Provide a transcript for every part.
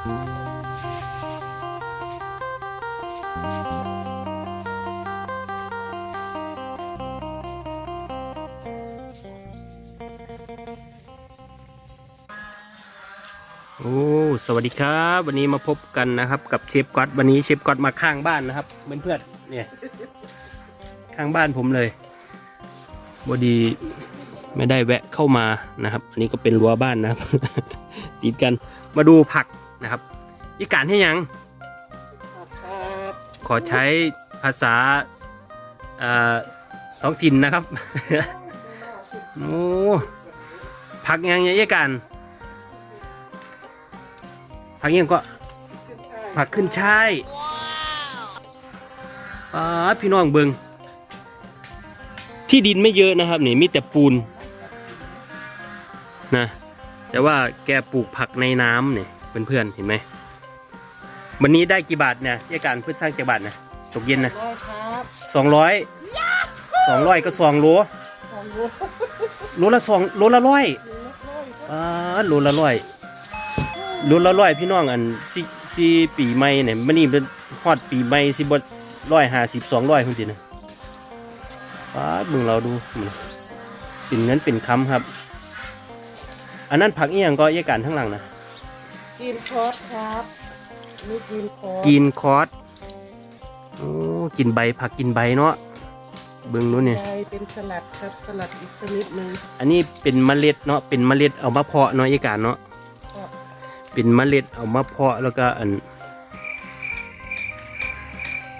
โอ้สวัสดีครับ วันนี้มาพบกันนะครับ กับเชฟก๊อตวันนี้เชฟก๊อตมาข้างบ้านนะครับเพื่อนๆเนี่ยข้างบ้านผมเลยบดีไม่ได้แวะเข้ามานะครับ อันนี้ก็เป็นรั้วบ้านนะครับติดกันมาดูผัก นะครับอีการให้ยังครับขอใช้ภาษาเอ่อท้องถิ่นนะครับโอ้ผักยังไงอีการผักยังก็ผักขึ้นช่ายป้าดพี่น้องเบิงที่ดินไม่เยอะนะครับนี่มีแต่ปูนนะแต่ว่าแกปลูกผักในน้ำเนี่ย เพื่อนๆเห็นไหมวันนี้ได้กี่บาทเนี่ยที่การเพื่อสร้างกี่บาทนะตกเย็นนะร้อยครับสองร้อยสองร้อยก็สองโลสองโลโลละสองโลละร้อยร้อยครับป้าดโลละร้อยโลละร้อยพี่น้องอันสี่สี่ปีใหม่เนี่ยมันนี่เป็นฮอดปีใหม่สิบร้อยห้าสิบสองร้อยคนทีนะป้าดมึงเราดูมันเป็นเงินเป็นคำครับ อันนั้นผักเอียงก็เยการทั้างหลังนะ กินคอร์สครับนี่กินคอร์สกินคอร์สโอ้กินใบผักกินใบเนาะเบิ่งนู้นนี่ใบเป็นสลัดครับสลัดอีกชนิดหนึ่งอันนี้เป็นเมล็ดเนาะเป็นเมล็ดเอามาเพาะเนาะเยการเนาะครับเป็นเมล็ดเอามาเพาะแล้วก็อัน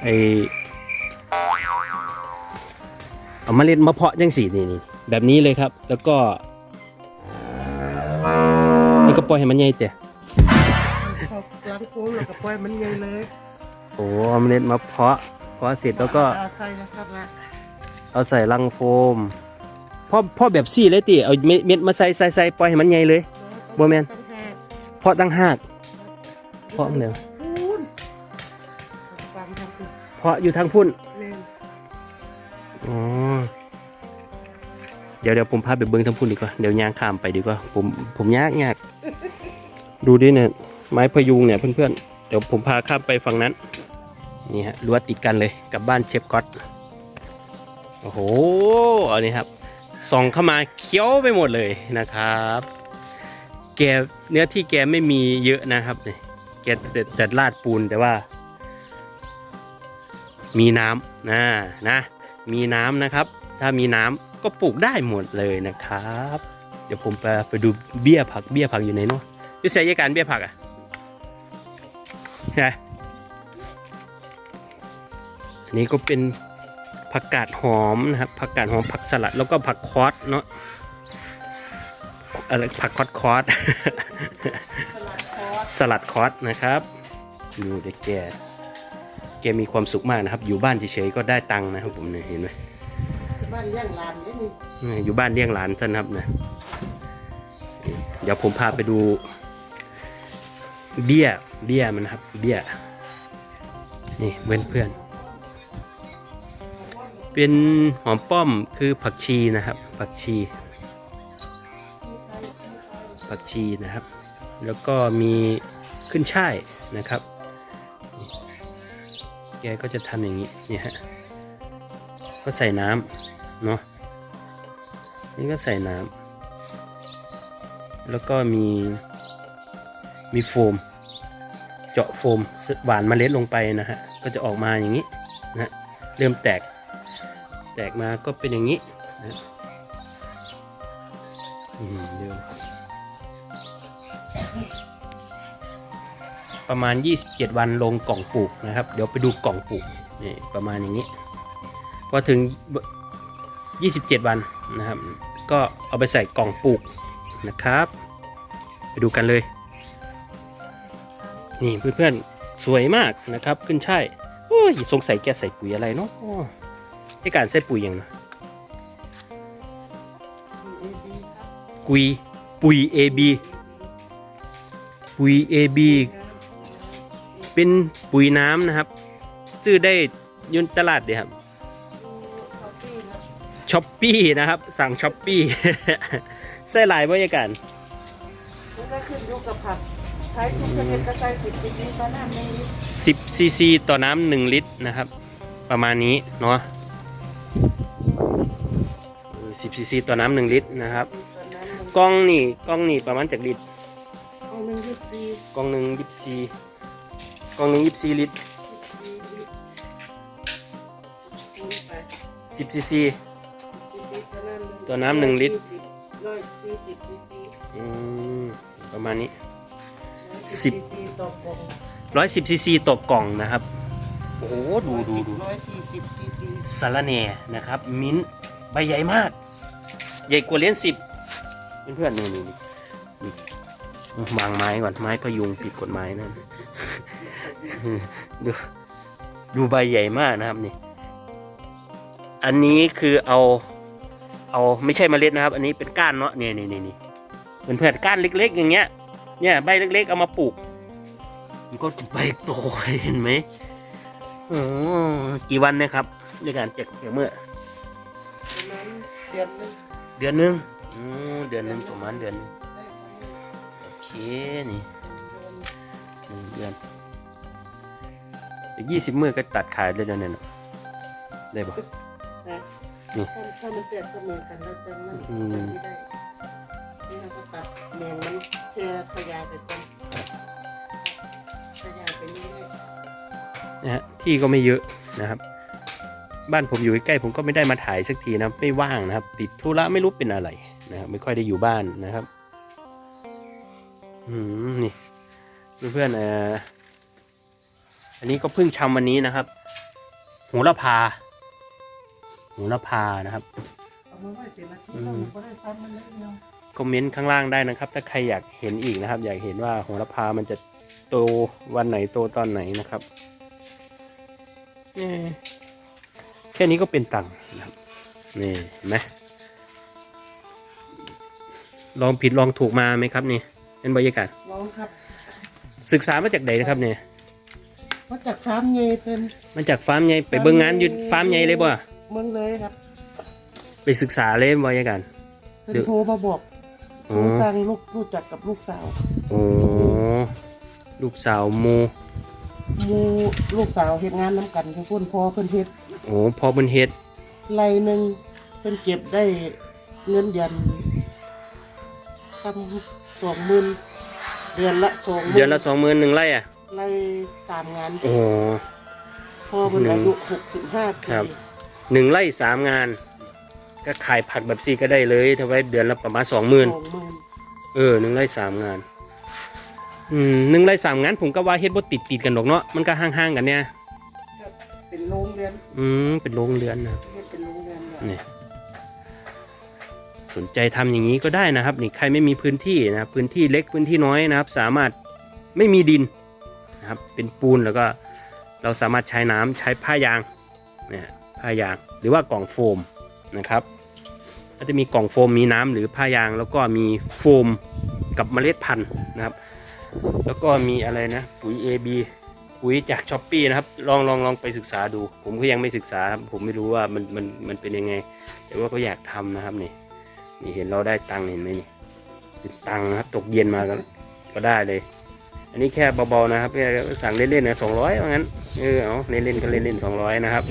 ไอเอาเมล็ดมาเพาะจังสีนี่นี่แบบนี้เลยครับ แล้วก็ แล้วก็ปล่อยให้มันใหญ่แต่ชอบ ล้างโค้งแล้วก็ปล่อยมันใหญ่เลยโอ้เอาเมล็ดมาเพาะเพาะเสร็จแล้วก็อาใส่นะครับนะเอาใส่ลังโฟมพ่อพ่อแบบซี่เลยติเอาเม็ดเม็ดมาใส่ใส่ใส่ปล่อยให้มันใหญ่เลย บ่แม่นตั้งแหกเพาะตั้งหาก เพราะเดี๋ยวพูนฟังทำคุณเพาะอยู่ทางพุ่นเล่นอ๋อเดี๋ยวเดี๋ยวผมพาไปเบิ้งทั้งพุ่นดีกว่าเดี๋ยวยางข้ามไปดีกว่าผมผมยากยากดูดิเนี่ย ไม้พยุงเนี่ยเพื่อนๆ เดี๋ยวผมพาข้ามไปฝั่งนั้น นี่ฮะรั้วติดกันเลยกับบ้านเชฟก๊อตโอ้โหอันนี้ครับส่องเข้ามาเคี้ยวไปหมดเลยนะครับ แกเนื้อที่แกไม่มีเยอะนะครับเนี่ยแกแต่แต่ลาดปูนแต่ว่า มีน้ำนะนะ มีน้ำนะครับ ถ้ามีน้ำก็ปลูกได้หมดเลยนะครับ เดี๋ยวผมไปไปดูเบี้ยผักเบี้ยผักอยู่ไหนเนาะยูเซยการเบี้ยผักอะ นะอันนี้ก็เป็นผักกาดหอมนะครับผักกาดหอมผักสลัดแล้วก็ผักคอสเนาะอะไรผักคอสคอสสลัดคอร์สสลัดคอสนะครับดูเด็กแกแกมีความสุขมากนะครับ อยู่บ้านเฉยๆก็ได้ตังค์นะครับผมเนี่ยเห็นไหมบ้านย่างลานนี่อออยู่บ้านเลี้ยงหลานซะนะครับนะเดี๋ยวผมพาไปดู เบี้ยเบี้ยมันนะครับเบี้ยนี่เพื่อนเพื่อนเป็นหอมป้อมคือผักชีนะครับ ผักชี ผักชีนะครับ แล้วก็มีขึ้นช่ายนะครับ แกก็จะทำอย่างนี้เนี่ยฮะก็ใส่น้ำเนาะนี่ก็ใส่น้ำแล้วก็มี มีโฟม เจาะโฟมหวานเมล็ดลงไปนะฮะก็จะออกมาอย่างนี้นะฮะเริ่มแตก แตกมาก็เป็นอย่างนี้นะฮะอืมเดี๋ยวประมาณ 27 วันลงกล่องปลูกนะครับ เดี๋ยวไปดูกล่องปลูกนี่ประมาณอย่างนี้พอถึง 27 วันนะครับ ก็เอาไปใส่กล่องปลูกนะครับ ไปดูกันเลย นี่เพื่อนๆสวยมากนะครับขึ้นช่ายโอ้ยสงสัยแกใส่ปุ๋ยอะไรเนาะอ้อไอการใส่ปุ๋ยอย่างนะกุยปุ๋ย AB ปุ๋ย AB เป็นปุ๋ยน้ำนะครับ ซื้อได้ยุนตลาดเดียครับช้อปปี้นะครับ สั่งช้อปปี้ใส่หลายบรรยากาศมันก็ขึ้นอยู่กับผัก ใช้ทุกชนิดก็ใส่สิบซีซีตอนน้ำหนึ่งลิตร10ซีซีต่อน้ำหนึ่งลิตรนะครับ ประมาณนี้เนาะสิบซีซีต่อน้ำหนึ่งลิตรนะครับตอนน้ำหนึ่งกล้องนี่กล้องนี่ประมาณจากลิตรเอาหนึ่งยี่สิบสี่กล้องหนึ่งยี่สิบสี่กล้องหนึ่งยี่สิบสี่ลิตรสี่ลิตรคูณไปสิบซีซีซีซีตัวน้ำหนึ่งลิตร ร้อยสี่สิบซีซี อืมประมาณนี้ สิบซีซีต่อกล่องร้อยสิบซีซีต่อกล่องนะครับ โอ้โหดูดูดูร้อยสี่สิบซีซีสาระแหน่นะครับ มิ้นท์ใบใหญ่มาก ใหญ่กว่าเหรียญสิบเพื่อนๆนี่นี่นี่นี่วางไม้ก่อนไม้พยุงผิดกฎหมายนั่นดูดูใบใหญ่มากนะครับนี่ อันนี้คือเอาเอาไม่ใช่เมล็ดนะครับ อันนี้เป็นก้านเนาะเนี่ยนี่นี่นี่เพื่อนๆก้านเล็ก ๆ อย่างเงี้ย เนี่ยใบเล็กๆเอามาปลูก มันก็ใบโตเห็นไหมโอ้กี่วันเนะครับในการเจ็บเกี่ยวเมื่อประมาณเดือนหนึงเดือนหนึงอืมเดือนหนึงประมาณเดือนหนึ่งโอเคนี่หนึ่งเดือนอีกยี่สิบมือก็ตัดขายเลยเดือนนั้นน่ะได้ปะนะนี่ถ้าถ้ามันแตกเสมอกันแล้วจะนั่นอืมไม่ได้นี่เราก็ตัดแมงมัน แค่ขยายไปก่อนขยายไปเรื่อยนะฮะที่ก็ไม่เยอะนะครับ บ้านผมอยู่ใกล้ๆผมก็ไม่ได้มาถ่ายสักทีนะไม่ว่างนะครับ ติดธุระไม่รู้เป็นอะไรนะครับไม่ค่อยได้อยู่บ้านนะครับอืมนี่เพื่อนๆเอ่ออันนี้ก็เพิ่งชำวันนี้นะครับโหระพาโหระพานะครับ ๆเอามาไว้เสร็จแล้วที่อืมเราก็ได้ซ้ำมันเล็กเดียว คอมเมนต์ข้างล่างได้นะครับ ถ้าใครอยากเห็นอีกนะครับ อยากเห็นว่าโหระพามันจะโตวันไหนโตตอนไหนนะครับเอ่อแค่นี้ก็เป็นตังค์นะครับนี่เห็นไหมลองผิดลองถูกมาไหมครับนี่เป็นบรรยากาศลองครับ ศึกษามาจากไหนนะครับเนี่ยมาจากฟาร์มเงยเป็นมาจากฟาร์มใหญ่ไปเบิ่งงานอยู่ฟาร์มใหญ่เลยบ่เมืองเลยครับ ไปศึกษาเลยบรรยากาศเพิ่นเดี๋ยวโทรมาบอก อ๋อรู้จังลูกรู้จักกับลูกสาวโอ้ลูกสาวโมหมูลูกสาวเฮ็ดงานน้ำกันทั้งคนพอเพิ่นเฮ็ดโอ้พอบนเฮ็ดไรหนึ่งเพิ่นเก็บได้เงินเดือนทำสองหมื่นเดือนละสองหมื่นเดือนละสองหมื่นหนึ่งไร่อะไรสามงานโอ้ พ่อเพิ่นหนึ่งอายุหกสิบห้าปีครับ หนึ่งไร่สามงาน ก็ขายผักแบบซีก็ได้เลยถ้าไว้เดือนละประมาณสองหมื่นสองหมื่นเออหนึ่งไร่สามงาน อืมหนึ่งไร่สามงานผมก็ว่าเฮ็ดบ่ติดติดๆกันดอกเนาะมันก็ห่างๆกันเนี่ยครับเป็นโรงเรียนอืมเป็นโรงเรือนนะเฮ็ดเป็นโรงเรียนนี่สนใจทำอย่างนี้ก็ได้นะครับ นี่ใครไม่มีพื้นที่นะครับพื้นที่เล็กพื้นที่น้อยนะครับ สามารถไม่มีดินนะครับ เป็นปูนแล้วก็เราสามารถใช้น้ำใช้ผ้ายางเนี่ยผ้ายางหรือว่ากล่องโฟม นะครับก็จะมีกล่องโฟมมีน้ำหรือผ้ายางแล้วก็มีโฟมกับเมล็ดพันธุ์นะครับ แล้วก็มีอะไรนะปุ๋ย AB ปุ๋ยจากช้อปปีนะครับลองลองลองไปศึกษาดู ผมก็ยังไม่ศึกษาครับผมไม่รู้ว่ามันมันมันเป็นยังไง แต่ว่าก็อยากทำนะครับนี่นี่เห็นเราได้ตังค์เห็นไหมนี่เป็นตังค์นะครับตกเย็นมาก็ก็ได้เลย อันนี้แค่เบาๆนะครับแค่สั่งเล่นๆนะสองร้อยว่างั้นเออเอาเล่นๆก็เล่นๆสองร้อยนะครับ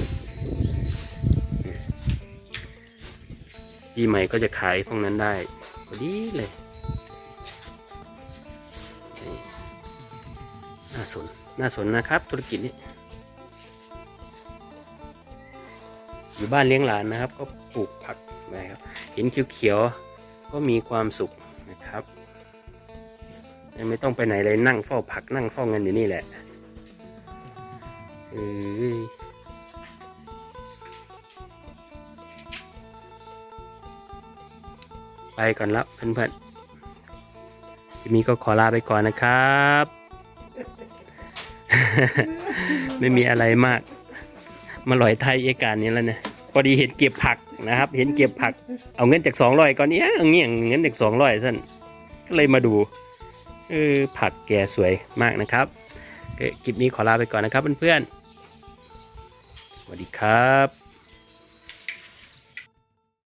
ปีใหม่ก็จะขายพวกนั้นได้พอดีเลยน่าสนน่าสนนะครับ ธุรกิจนี้ อยู่บ้านเลี้ยงหลานนะครับ ก็ปลูกผักนะครับเห็นเขียวๆก็มีความสุขนะครับไม่ต้องไปไหนเลยนั่งเฝ้าผักนั่งเฝ้าเงินอยู่นี่แหละเอ้ย ไปก่อนล้วเพื่อนๆจะมีก็ขอลาไปก่อนนะครับ ไม่มีอะไรมาก มาลอยไทยเอกการนี้แล้วเนี่ยพอดีเห็นเก็บผักนะครับ เห็นเก็บผัก เอาเงินจากสองร้อยก่อนเนี้ยเอาเงี้ยเงินจากสองร้อยท่านก็เลยมาดูเออผักแกสวยมากนะครับเอ้ยคลิปนี้ขอลาไปก่อนนะครับเพื่อนๆ สวัสดีครับ